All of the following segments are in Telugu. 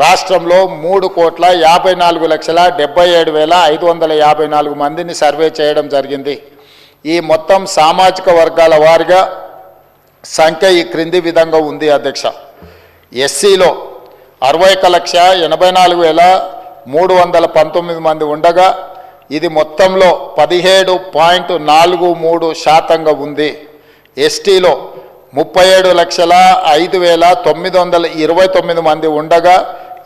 రాష్ట్రంలో మూడు కోట్ల యాభై నాలుగు లక్షల డెబ్బై ఏడు వేల ఐదు వందల యాభై నాలుగు మందిని సర్వే చేయడం జరిగింది. ఈ మొత్తం సామాజిక వర్గాల వారిగా సంఖ్య ఈ క్రింది విధంగా ఉంది అధ్యక్ష. ఎస్సీలో అరవై ఒక లక్ష ఎనభై నాలుగు వేల మూడు వందల పంతొమ్మిది మంది ఉండగా ఇది మొత్తంలో పదిహేడు పాయింట్ నాలుగు మూడు శాతంగా ఉంది. ఎస్టీలో ముప్పై ఏడు లక్షల ఐదు వేల తొమ్మిది వందల ఇరవై తొమ్మిది మంది ఉండగా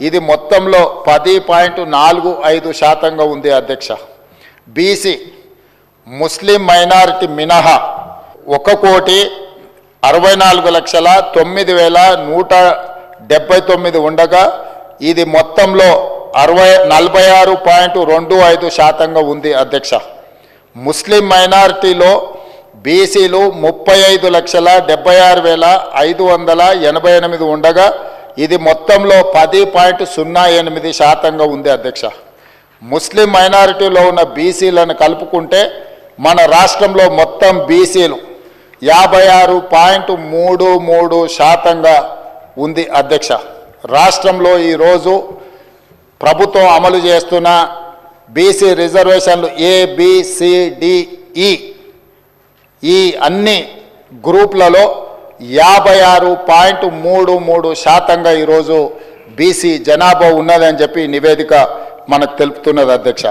ఇది మొత్తంలో పది పాయింట్ నాలుగు ఐదు శాతంగా ఉంది అధ్యక్ష. బీసీ ముస్లిం మైనారిటీ మినహా ఒక కోటి అరవై నాలుగు లక్షల తొమ్మిది వేల నూట డెబ్బై తొమ్మిది ఉండగా ఇది మొత్తంలో అరవై నలభై ఆరు పాయింట్ రెండు ఐదు శాతంగా ఉంది అధ్యక్ష. ముస్లిం మైనారిటీలో బీసీలు ముప్పై ఐదు లక్షల డెబ్బై ఆరు వేల ఐదు వందల ఎనభై ఎనిమిది ఉండగా ఇది మొత్తంలో పది పాయింట్ సున్నా ఎనిమిది శాతంగా ఉంది అధ్యక్ష. ముస్లిం మైనారిటీలో ఉన్న బీసీలను కలుపుకుంటే మన రాష్ట్రంలో మొత్తం బీసీలు యాభై ఆరు పాయింట్ మూడు మూడు శాతంగా ఉంది అధ్యక్ష. రాష్ట్రంలో ఈరోజు ప్రభుత్వం అమలు చేస్తున్న బీసీ రిజర్వేషన్లు ఏబిసిడిఈ ఈ అన్ని గ్రూప్లలో యాభై ఆరు పాయింట్ మూడు మూడు శాతంగా ఈరోజు బీసీ జనాభా ఉన్నదని చెప్పి నివేదిక మనకు తెలుపుతున్నది అధ్యక్ష.